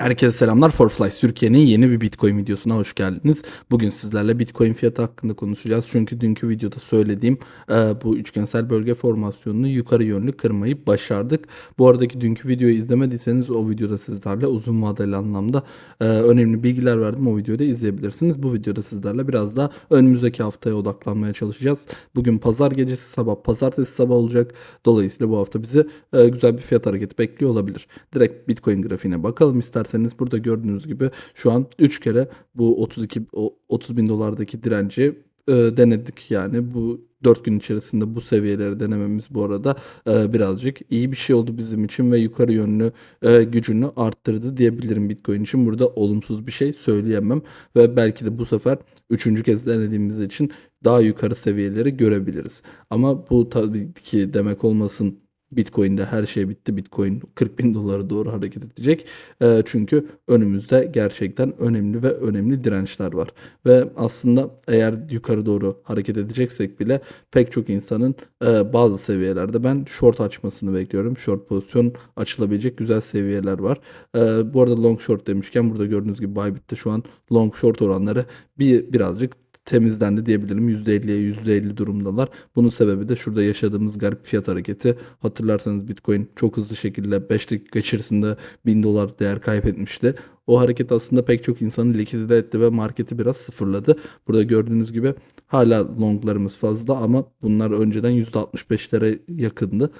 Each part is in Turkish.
Herkese selamlar. Forflies Türkiye'nin yeni bir Bitcoin videosuna hoş geldiniz. Bugün sizlerle Bitcoin fiyatı hakkında konuşacağız. Çünkü dünkü videoda söylediğim e, bu üçgensel bölge formasyonunu yukarı yönlü kırmayı başardık. Bu aradaki dünkü videoyu izlemediyseniz o videoda sizlerle uzun vadeli anlamda e, önemli bilgiler verdim. O videoyu da izleyebilirsiniz. Bu videoda sizlerle biraz daha önümüzdeki haftaya odaklanmaya çalışacağız. Bugün pazar gecesi sabah, pazartesi sabah olacak. Dolayısıyla bu hafta bizi e, güzel bir fiyat hareketi bekliyor olabilir. Direkt Bitcoin grafiğine bakalım isterseniz. Burada gördüğünüz gibi şu an 3 kere bu 32 o 30 bin dolardaki direnci e, denedik. Yani bu 4 gün içerisinde bu seviyeleri denememiz bu arada e, birazcık iyi bir şey oldu bizim için ve yukarı yönlü e, gücünü arttırdı diyebilirim Bitcoin için. Burada olumsuz bir şey söyleyemem ve belki de bu sefer üçüncü kez denediğimiz için daha yukarı seviyeleri görebiliriz. Ama bu tabii ki demek olmasın Bitcoin'de her şey bitti. Bitcoin 40 bin dolara doğru hareket edecek. E, çünkü önümüzde gerçekten önemli ve önemli dirençler var. Ve aslında eğer yukarı doğru hareket edeceksek bile pek çok insanın e, bazı seviyelerde ben short açmasını bekliyorum. Short pozisyon açılabilecek güzel seviyeler var. E, bu arada long short demişken burada gördüğünüz gibi Bybit'te şu an long short oranları bir birazcık temizlendi diyebilirim. %50'ye %50 durumdalar. Bunun sebebi de şurada yaşadığımız garip fiyat hareketi. Hatırlarsanız Bitcoin çok hızlı şekilde 5 dakika içerisinde 1000 dolar değer kaybetmişti. O hareket aslında pek çok insanı likidite etti ve marketi biraz sıfırladı. Burada gördüğünüz gibi hala longlarımız fazla ama bunlar önceden %65'lere yakındı.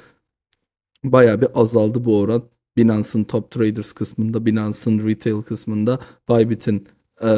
Bayağı bir azaldı bu oran. Binance'ın top traders kısmında, Binance'ın retail kısmında, Bybit'in e,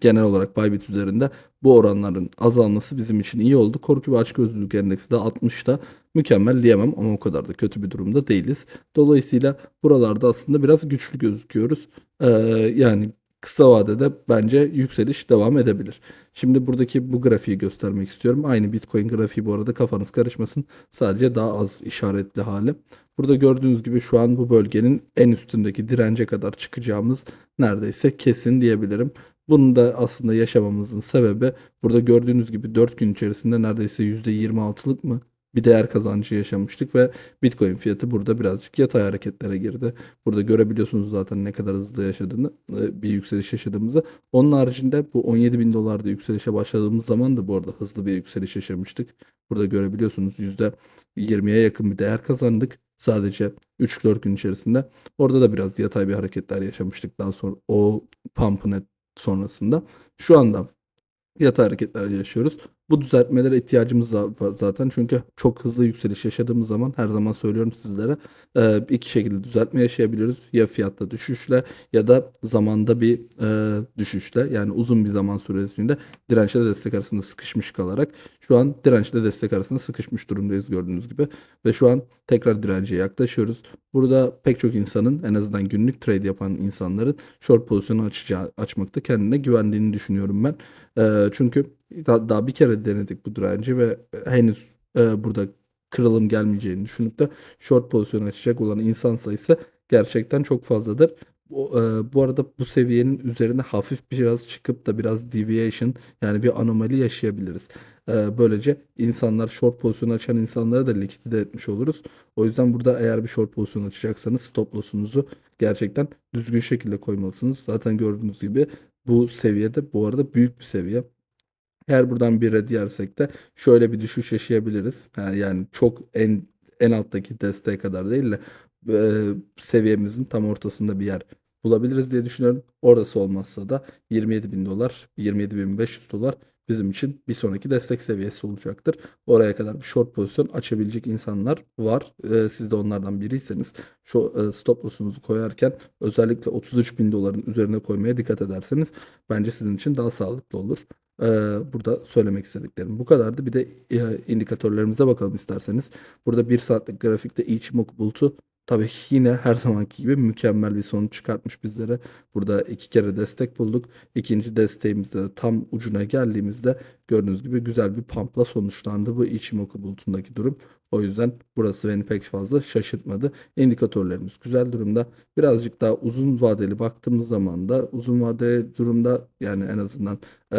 genel olarak Bybit üzerinde bu oranların azalması bizim için iyi oldu. Korku ve açgözlülük endeksi de 60'ta mükemmel diyemem ama o kadar da kötü bir durumda değiliz. Dolayısıyla buralarda aslında biraz güçlü gözüküyoruz. E, yani kısa vadede bence yükseliş devam edebilir. Şimdi buradaki bu grafiği göstermek istiyorum. Aynı Bitcoin grafiği bu arada kafanız karışmasın. Sadece daha az işaretli hali. Burada gördüğünüz gibi şu an bu bölgenin en üstündeki dirence kadar çıkacağımız neredeyse kesin diyebilirim. Bunu da aslında yaşamamızın sebebi burada gördüğünüz gibi 4 gün içerisinde neredeyse %26'lık mı bir değer kazancı yaşamıştık ve Bitcoin fiyatı burada birazcık yatay hareketlere girdi. Burada görebiliyorsunuz zaten ne kadar hızlı yaşadığını, e, bir yükseliş yaşadığımızı. Onun haricinde bu 17 bin dolarda yükselişe başladığımız zaman da bu arada hızlı bir yükseliş yaşamıştık. Burada görebiliyorsunuz %20'ye yakın bir değer kazandık. Sadece 3-4 gün içerisinde. Orada da biraz yatay bir hareketler yaşamıştık daha sonra o pump'ın sonrasında. Şu anda yatay hareketler yaşıyoruz. Bu düzeltmelere ihtiyacımız var zaten çünkü çok hızlı yükseliş yaşadığımız zaman her zaman söylüyorum sizlere e, iki şekilde düzeltme yaşayabiliyoruz. Ya fiyatta düşüşle ya da zamanda bir e, düşüşle yani uzun bir zaman süresinde dirençle destek arasında sıkışmış kalarak şu an dirençle destek arasında sıkışmış durumdayız gördüğünüz gibi ve şu an tekrar dirence yaklaşıyoruz. Burada pek çok insanın en azından günlük trade yapan insanların short pozisyonu açacağı, açmakta kendine güvendiğini düşünüyorum ben. E, çünkü daha, daha bir kere denedik bu direnci ve henüz e, burada kırılım gelmeyeceğini düşünüp de short pozisyon açacak olan insan sayısı gerçekten çok fazladır. Bu, e, bu arada bu seviyenin üzerine hafif biraz çıkıp da biraz deviation yani bir anomali yaşayabiliriz. E, böylece insanlar short pozisyon açan insanlara da likidite etmiş oluruz. O yüzden burada eğer bir short pozisyon açacaksanız stop loss'unuzu gerçekten düzgün şekilde koymalısınız. Zaten gördüğünüz gibi bu seviyede bu arada büyük bir seviye. Eğer buradan bir red yersek de şöyle bir düşüş yaşayabiliriz. Yani, çok en en alttaki desteğe kadar değil de e, seviyemizin tam ortasında bir yer bulabiliriz diye düşünüyorum. Orası olmazsa da 27 bin dolar, 27 bin 500 dolar bizim için bir sonraki destek seviyesi olacaktır. Oraya kadar bir short pozisyon açabilecek insanlar var. E, siz de onlardan biriyseniz şu e, stop loss'unuzu koyarken özellikle 33 bin doların üzerine koymaya dikkat ederseniz bence sizin için daha sağlıklı olur. Ee, burada söylemek istediklerim bu kadardı. Bir de e, indikatörlerimize bakalım isterseniz. Burada bir saatlik grafikte Ichimoku bulutu tabii yine her zamanki gibi mükemmel bir sonuç çıkartmış bizlere. Burada iki kere destek bulduk. İkinci desteğimizde tam ucuna geldiğimizde gördüğünüz gibi güzel bir pumpla sonuçlandı bu Ichimoku bulutundaki durum. O yüzden burası beni pek fazla şaşırtmadı. İndikatörlerimiz güzel durumda. Birazcık daha uzun vadeli baktığımız zaman da uzun vadeli durumda yani en azından e,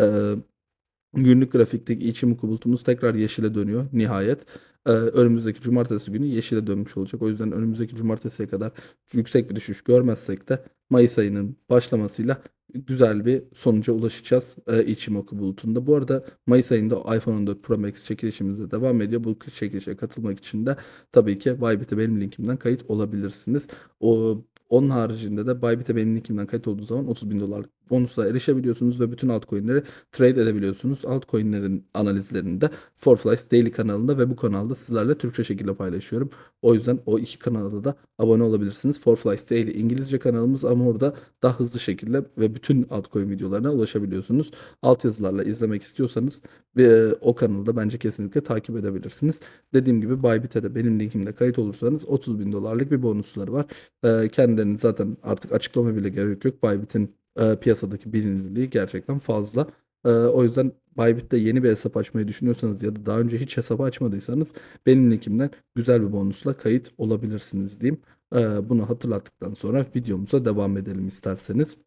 Günlük grafikteki Ichimoku bulutumuz tekrar yeşile dönüyor nihayet. Ee, önümüzdeki cumartesi günü yeşile dönmüş olacak. O yüzden önümüzdeki cumartesiye kadar yüksek bir düşüş görmezsek de Mayıs ayının başlamasıyla güzel bir sonuca ulaşacağız e, Ichimoku bulutunda. Bu arada Mayıs ayında iPhone 14 Pro Max çekilişimiz de devam ediyor. Bu çekilişe katılmak için de tabii ki Bybit'e benim linkimden kayıt olabilirsiniz. O onun haricinde de Bybit'e benim linkimden kayıt olduğu zaman 30 bin dolarlık bonusla erişebiliyorsunuz ve bütün altcoin'leri trade edebiliyorsunuz. Altcoin'lerin analizlerini de Forflies Daily kanalında ve bu kanalda sizlerle Türkçe şekilde paylaşıyorum. O yüzden o iki kanalda da abone olabilirsiniz. Forflies Daily İngilizce kanalımız ama orada daha hızlı şekilde ve bütün altcoin videolarına ulaşabiliyorsunuz. Altyazılarla izlemek istiyorsanız e, o kanalda bence kesinlikle takip edebilirsiniz. Dediğim gibi Bybit'e de benim linkimde kayıt olursanız 30 bin dolarlık bir bonusları var. E, kendilerini zaten artık açıklama bile gerek yok. Bybit'in e, piyasadaki bilinirliği gerçekten fazla. E, o yüzden Bybit'te yeni bir hesap açmayı düşünüyorsanız ya da daha önce hiç hesap açmadıysanız benim linkimden güzel bir bonusla kayıt olabilirsiniz diyeyim. E, bunu hatırlattıktan sonra videomuza devam edelim isterseniz.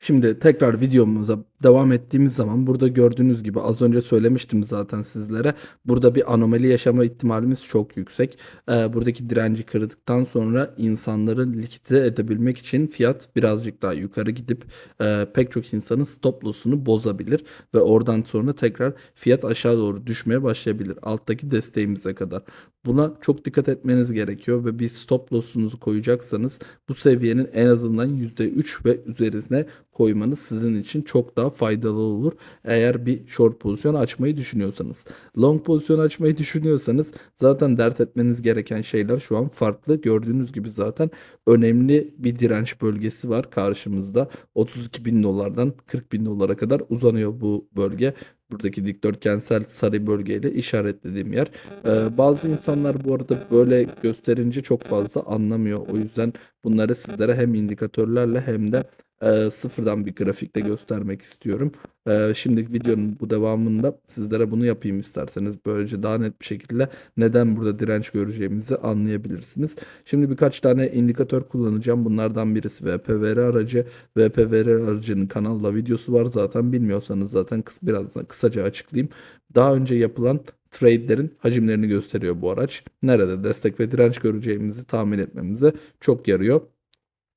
Şimdi tekrar videomuza devam ettiğimiz zaman burada gördüğünüz gibi az önce söylemiştim zaten sizlere. Burada bir anomali yaşama ihtimalimiz çok yüksek. Ee, buradaki direnci kırdıktan sonra insanları likide edebilmek için fiyat birazcık daha yukarı gidip e, pek çok insanın stop loss'unu bozabilir ve oradan sonra tekrar fiyat aşağı doğru düşmeye başlayabilir. Alttaki desteğimize kadar. Buna çok dikkat etmeniz gerekiyor ve bir stop loss'unuzu koyacaksanız bu seviyenin en azından %3 ve üzerine koymanız sizin için çok daha faydalı olur. Eğer bir short pozisyon açmayı düşünüyorsanız. Long pozisyon açmayı düşünüyorsanız zaten dert etmeniz gereken şeyler şu an farklı. Gördüğünüz gibi zaten önemli bir direnç bölgesi var karşımızda. 32 bin dolardan 40 bin dolara kadar uzanıyor bu bölge buradaki dikdörtgensel sarı bölgeyle işaretlediğim yer. Ee, bazı insanlar bu arada böyle gösterince çok fazla anlamıyor. O yüzden bunları sizlere hem indikatörlerle hem de e, sıfırdan bir grafikte göstermek istiyorum. E, şimdi videonun bu devamında sizlere bunu yapayım isterseniz. Böylece daha net bir şekilde neden burada direnç göreceğimizi anlayabilirsiniz. Şimdi birkaç tane indikatör kullanacağım. Bunlardan birisi VPVR aracı. VPVR aracının kanalla videosu var zaten. Bilmiyorsanız zaten kıs birazdan kısaca açıklayayım. Daha önce yapılan trade'lerin hacimlerini gösteriyor bu araç. Nerede destek ve direnç göreceğimizi tahmin etmemize çok yarıyor.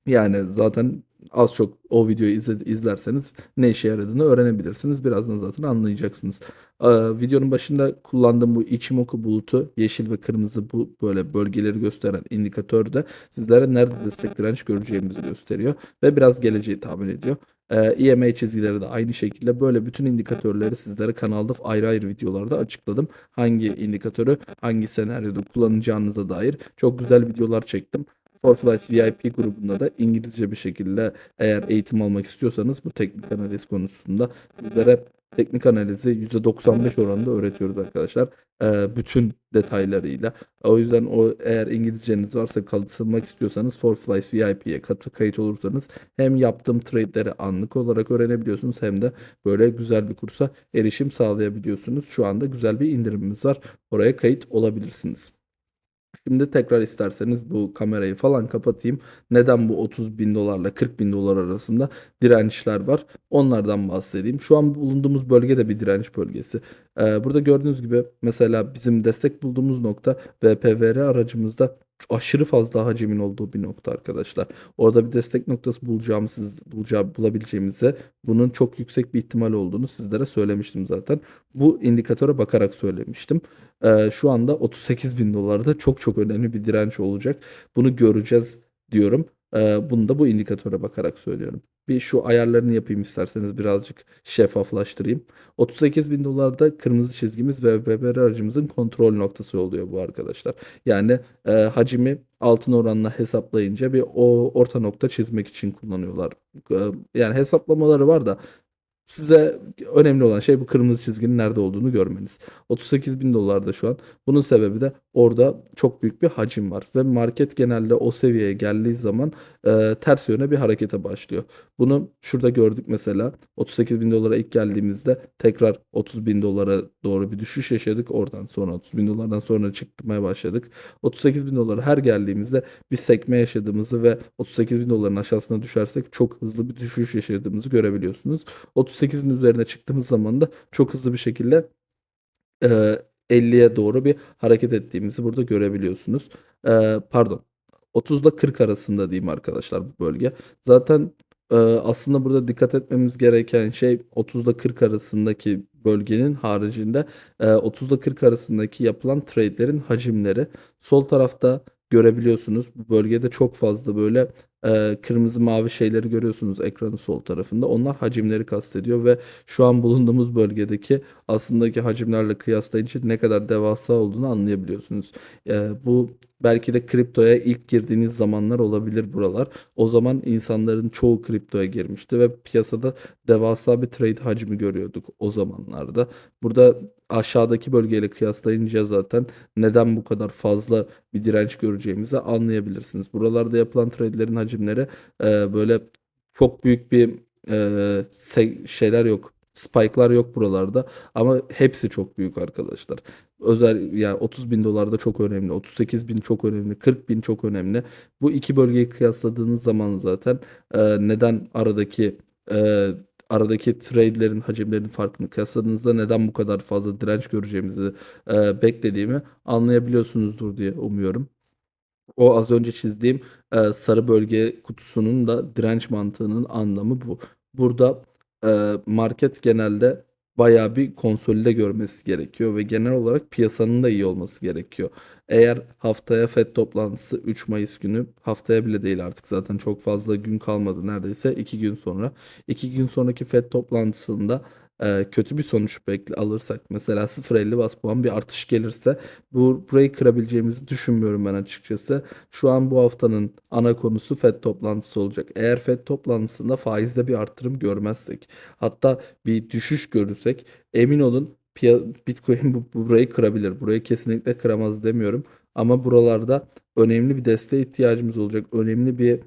Yani zaten az çok o videoyu izle, izlerseniz ne işe yaradığını öğrenebilirsiniz. Birazdan zaten anlayacaksınız. Ee, videonun başında kullandığım bu Ichimoku bulutu yeşil ve kırmızı bu böyle bölgeleri gösteren indikatör de sizlere nerede destek direnç göreceğimizi gösteriyor ve biraz geleceği tahmin ediyor. Ee, EMA çizgileri de aynı şekilde böyle bütün indikatörleri sizlere kanalda ayrı ayrı videolarda açıkladım. Hangi indikatörü hangi senaryoda kullanacağınıza dair çok güzel videolar çektim. Forflies VIP grubunda da İngilizce bir şekilde eğer eğitim almak istiyorsanız bu teknik analiz konusunda sizlere teknik analizi %95 oranında öğretiyoruz arkadaşlar. Ee, bütün detaylarıyla. O yüzden o eğer İngilizceniz varsa katılmak istiyorsanız Forflies VIP'ye katı kayıt olursanız hem yaptığım trade'leri anlık olarak öğrenebiliyorsunuz hem de böyle güzel bir kursa erişim sağlayabiliyorsunuz. Şu anda güzel bir indirimimiz var. Oraya kayıt olabilirsiniz. Şimdi tekrar isterseniz bu kamerayı falan kapatayım. Neden bu 30 bin dolarla 40 bin dolar arasında dirençler var? Onlardan bahsedeyim. Şu an bulunduğumuz bölge de bir direnç bölgesi. Ee, burada gördüğünüz gibi mesela bizim destek bulduğumuz nokta VPVR aracımızda aşırı fazla hacimin olduğu bir nokta arkadaşlar. Orada bir destek noktası bulacağımız, bulacağı, bulabileceğimize bunun çok yüksek bir ihtimal olduğunu sizlere söylemiştim zaten. Bu indikatöre bakarak söylemiştim. Ee, şu anda 38 bin dolarda çok çok önemli bir direnç olacak. Bunu göreceğiz diyorum. Ee, bunu da bu indikatöre bakarak söylüyorum. Bir şu ayarlarını yapayım isterseniz birazcık şeffaflaştırayım. 38 bin dolarda kırmızı çizgimiz ve BBR aracımızın kontrol noktası oluyor bu arkadaşlar. Yani e, hacimi altın oranla hesaplayınca bir o orta nokta çizmek için kullanıyorlar. E, yani hesaplamaları var da Size önemli olan şey bu kırmızı çizginin nerede olduğunu görmeniz. 38 bin dolarda şu an. Bunun sebebi de orada çok büyük bir hacim var. Ve market genelde o seviyeye geldiği zaman e, ters yöne bir harekete başlıyor. Bunu şurada gördük mesela. 38 bin dolara ilk geldiğimizde tekrar 30 bin dolara doğru bir düşüş yaşadık. Oradan sonra 30 bin dolardan sonra çıkmaya başladık. 38 bin dolara her geldiğimizde bir sekme yaşadığımızı ve 38 bin doların aşağısına düşersek çok hızlı bir düşüş yaşadığımızı görebiliyorsunuz. 30 38'in üzerine çıktığımız zaman da çok hızlı bir şekilde eee, 50'ye doğru bir hareket ettiğimizi burada görebiliyorsunuz. Eee, pardon 30 ile 40 arasında diyeyim arkadaşlar bu bölge. Zaten eee, aslında burada dikkat etmemiz gereken şey 30 ile 40 arasındaki bölgenin haricinde eee, 30 ile 40 arasındaki yapılan trade'lerin hacimleri. Sol tarafta görebiliyorsunuz. Bu bölgede çok fazla böyle eee, kırmızı mavi şeyleri görüyorsunuz ekranın sol tarafında. Onlar hacimleri kastediyor ve şu an bulunduğumuz bölgedeki aslındaki hacimlerle kıyaslayınca ne kadar devasa olduğunu anlayabiliyorsunuz. Eee, bu belki de kriptoya ilk girdiğiniz zamanlar olabilir buralar. O zaman insanların çoğu kriptoya girmişti ve piyasada devasa bir trade hacmi görüyorduk o zamanlarda. Burada aşağıdaki bölgeyle kıyaslayınca zaten neden bu kadar fazla bir direnç göreceğimizi anlayabilirsiniz. Buralarda yapılan trade'lerin hacimleri eee, böyle çok büyük bir se- şeyler yok. Spike'lar yok buralarda ama hepsi çok büyük arkadaşlar. Özel yani 30 bin dolar da çok önemli. 38 bin çok önemli. 40 bin çok önemli. Bu iki bölgeyi kıyasladığınız zaman zaten eee, neden aradaki eee, aradaki trade'lerin hacimlerinin farkını kıyasladığınızda neden bu kadar fazla direnç göreceğimizi eee, beklediğimi anlayabiliyorsunuzdur diye umuyorum. O az önce çizdiğim eee, sarı bölge kutusunun da direnç mantığının anlamı bu. Burada eee, market genelde bayağı bir konsolide görmesi gerekiyor ve genel olarak piyasanın da iyi olması gerekiyor. Eğer haftaya FED toplantısı 3 Mayıs günü haftaya bile değil artık zaten çok fazla gün kalmadı neredeyse 2 gün sonra. 2 gün sonraki FED toplantısında eee, kötü bir sonuç bekle alırsak mesela 0.50 bas puan bir artış gelirse bu burayı kırabileceğimizi düşünmüyorum ben açıkçası. Şu an bu haftanın ana konusu FED toplantısı olacak. Eğer FED toplantısında faizde bir artırım görmezsek, hatta bir düşüş görürsek emin olun Bitcoin bu, burayı kırabilir. Burayı kesinlikle kıramaz demiyorum. Ama buralarda önemli bir desteğe ihtiyacımız olacak. Önemli bir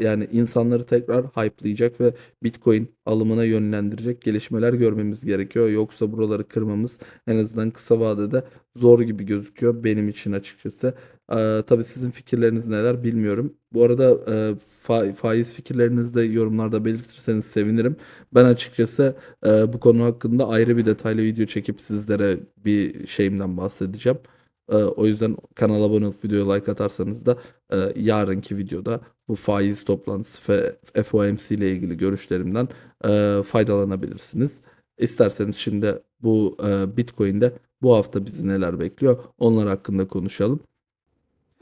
yani insanları tekrar hype'layacak ve Bitcoin alımına yönlendirecek gelişmeler görmemiz gerekiyor. Yoksa buraları kırmamız en azından kısa vadede zor gibi gözüküyor benim için açıkçası. Ee, tabii sizin fikirleriniz neler bilmiyorum. Bu arada e, fa- faiz fikirlerinizi de yorumlarda belirtirseniz sevinirim. Ben açıkçası e, bu konu hakkında ayrı bir detaylı video çekip sizlere bir şeyimden bahsedeceğim. E, o yüzden kanala abone olup videoya like atarsanız da e, yarınki videoda bu faiz toplantısı ve FOMC ile ilgili görüşlerimden e, faydalanabilirsiniz. İsterseniz şimdi bu e, Bitcoin'de bu hafta bizi neler bekliyor onlar hakkında konuşalım.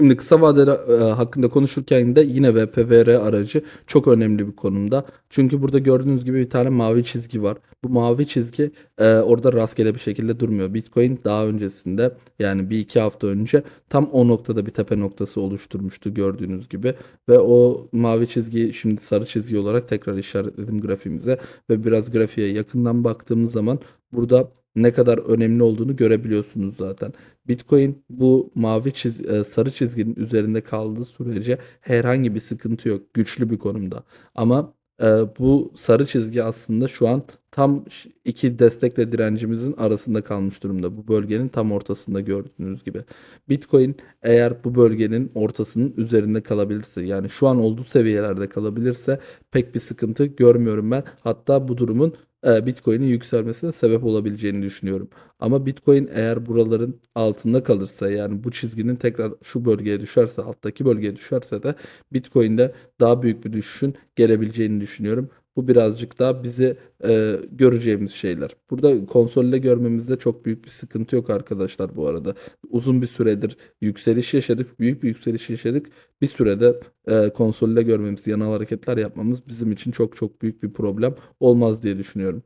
Şimdi kısa vadeli e, hakkında konuşurken de yine VPVR aracı çok önemli bir konumda. Çünkü burada gördüğünüz gibi bir tane mavi çizgi var. Bu mavi çizgi e, orada rastgele bir şekilde durmuyor. Bitcoin daha öncesinde yani bir iki hafta önce tam o noktada bir tepe noktası oluşturmuştu gördüğünüz gibi. Ve o mavi çizgiyi şimdi sarı çizgi olarak tekrar işaretledim grafiğimize. Ve biraz grafiğe yakından baktığımız zaman burada ne kadar önemli olduğunu görebiliyorsunuz zaten. Bitcoin bu mavi çiz e, sarı çizginin üzerinde kaldığı sürece herhangi bir sıkıntı yok. Güçlü bir konumda. Ama e, bu sarı çizgi aslında şu an tam iki destekle direncimizin arasında kalmış durumda. Bu bölgenin tam ortasında gördüğünüz gibi. Bitcoin eğer bu bölgenin ortasının üzerinde kalabilirse yani şu an olduğu seviyelerde kalabilirse pek bir sıkıntı görmüyorum ben. Hatta bu durumun Bitcoin'in yükselmesine sebep olabileceğini düşünüyorum. Ama Bitcoin eğer buraların altında kalırsa yani bu çizginin tekrar şu bölgeye düşerse alttaki bölgeye düşerse de Bitcoin'de daha büyük bir düşüşün gelebileceğini düşünüyorum. Bu birazcık daha bizi e, göreceğimiz şeyler. Burada konsolide görmemizde çok büyük bir sıkıntı yok arkadaşlar bu arada. Uzun bir süredir yükseliş yaşadık. Büyük bir yükseliş yaşadık. Bir sürede e, konsolide görmemiz, yanal hareketler yapmamız bizim için çok çok büyük bir problem olmaz diye düşünüyorum.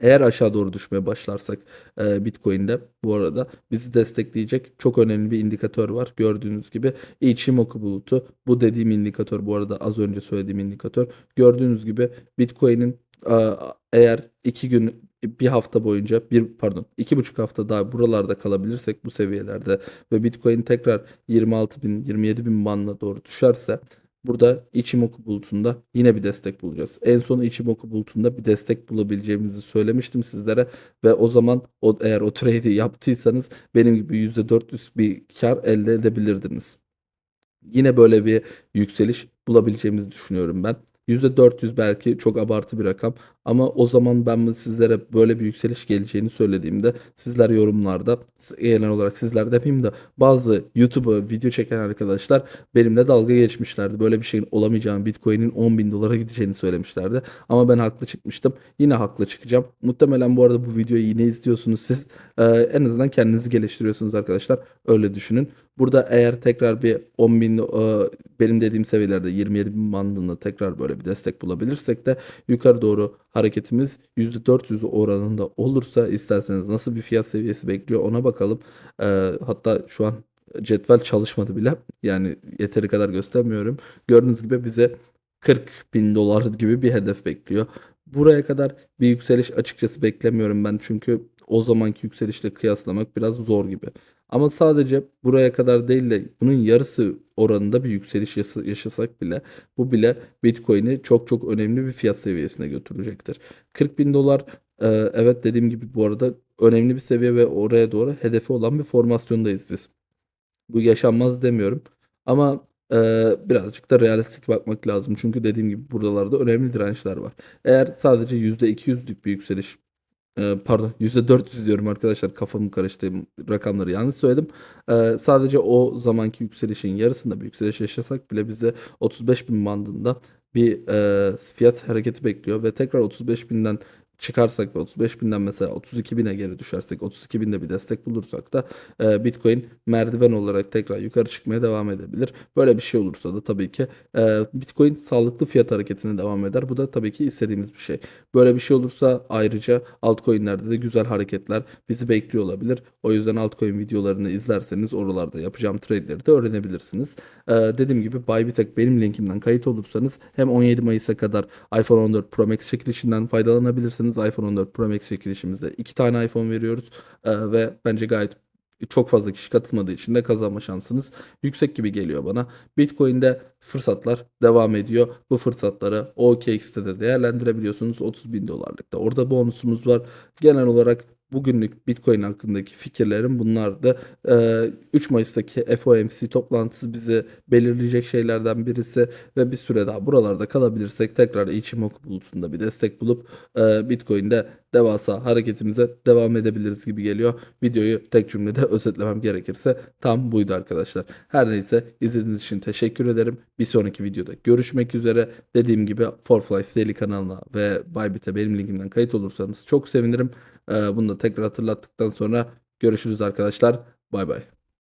Eğer aşağı doğru düşmeye başlarsak e, Bitcoin'de bu arada bizi destekleyecek çok önemli bir indikatör var. Gördüğünüz gibi Ichimoku bulutu. Bu dediğim indikatör bu arada az önce söylediğim indikatör. Gördüğünüz gibi Bitcoin'in e, eğer iki gün bir hafta boyunca bir pardon iki buçuk hafta daha buralarda kalabilirsek bu seviyelerde ve Bitcoin tekrar 26 bin 27 bin bandına doğru düşerse Burada Ichimoku bulutunda yine bir destek bulacağız. En son Ichimoku bulutunda bir destek bulabileceğimizi söylemiştim sizlere ve o zaman o, eğer o trade'i yaptıysanız benim gibi %400 bir kar elde edebilirdiniz. Yine böyle bir yükseliş bulabileceğimizi düşünüyorum ben. %400 belki çok abartı bir rakam ama o zaman ben sizlere böyle bir yükseliş geleceğini söylediğimde sizler yorumlarda genel olarak sizler demeyeyim de bazı YouTube'a video çeken arkadaşlar benimle dalga geçmişlerdi. Böyle bir şeyin olamayacağını Bitcoin'in 10 bin dolara gideceğini söylemişlerdi. Ama ben haklı çıkmıştım. Yine haklı çıkacağım. Muhtemelen bu arada bu videoyu yine izliyorsunuz siz. Ee, en azından kendinizi geliştiriyorsunuz arkadaşlar. Öyle düşünün. Burada eğer tekrar bir 10 bin e, benim dediğim seviyelerde 27 bin bandında tekrar böyle bir destek bulabilirsek de yukarı doğru hareketimiz %400 oranında olursa isterseniz nasıl bir fiyat seviyesi bekliyor ona bakalım. Ee, hatta şu an cetvel çalışmadı bile. Yani yeteri kadar göstermiyorum. Gördüğünüz gibi bize 40 bin dolar gibi bir hedef bekliyor. Buraya kadar bir yükseliş açıkçası beklemiyorum ben çünkü o zamanki yükselişle kıyaslamak biraz zor gibi. Ama sadece buraya kadar değil de bunun yarısı oranında bir yükseliş yaşasak bile bu bile Bitcoin'i çok çok önemli bir fiyat seviyesine götürecektir. 40 bin dolar e, evet dediğim gibi bu arada önemli bir seviye ve oraya doğru hedefi olan bir formasyondayız biz. Bu yaşanmaz demiyorum ama e, birazcık da realistik bakmak lazım. Çünkü dediğim gibi buralarda önemli dirençler var. Eğer sadece %200'lük bir yükseliş e, pardon %400 diyorum arkadaşlar kafamı karıştırdım rakamları yanlış söyledim. E, sadece o zamanki yükselişin yarısında bir yükseliş yaşasak bile bize 35 bin bandında bir e, fiyat hareketi bekliyor ve tekrar 35 binden çıkarsak ve 35 binden mesela 32 bine geri düşersek 32 binde bir destek bulursak da e, Bitcoin merdiven olarak tekrar yukarı çıkmaya devam edebilir. Böyle bir şey olursa da tabii ki e, Bitcoin sağlıklı fiyat hareketine devam eder. Bu da tabii ki istediğimiz bir şey. Böyle bir şey olursa ayrıca altcoin'lerde de güzel hareketler bizi bekliyor olabilir. O yüzden altcoin videolarını izlerseniz oralarda yapacağım trade'leri de öğrenebilirsiniz. E, dediğim gibi Bybit'e benim linkimden kayıt olursanız hem 17 Mayıs'a kadar iPhone 14 Pro Max çekilişinden faydalanabilirsiniz. iPhone 14 Pro Max çekilişimizde iki tane iPhone veriyoruz E, ve bence gayet çok fazla kişi katılmadığı için de kazanma şansınız yüksek gibi geliyor bana. Bitcoin'de fırsatlar devam ediyor. Bu fırsatları OKX'te de değerlendirebiliyorsunuz. 30 bin dolarlıkta. Orada bonusumuz var. Genel olarak bugünlük Bitcoin hakkındaki fikirlerim bunlardı. Ee, 3 Mayıs'taki FOMC toplantısı bize belirleyecek şeylerden birisi ve bir süre daha buralarda kalabilirsek tekrar Ichimoku bulutunda bir destek bulup e, Bitcoin'de devasa hareketimize devam edebiliriz gibi geliyor. Videoyu tek cümlede özetlemem gerekirse tam buydu arkadaşlar. Her neyse izlediğiniz için teşekkür ederim. Bir sonraki videoda görüşmek üzere. Dediğim gibi Forflies Daily kanalına ve Bybit'e benim linkimden kayıt olursanız çok sevinirim. Ee, bunu da tekrar hatırlattıktan sonra görüşürüz arkadaşlar. Bay bay.